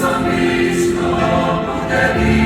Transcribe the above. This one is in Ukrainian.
Замісно буде.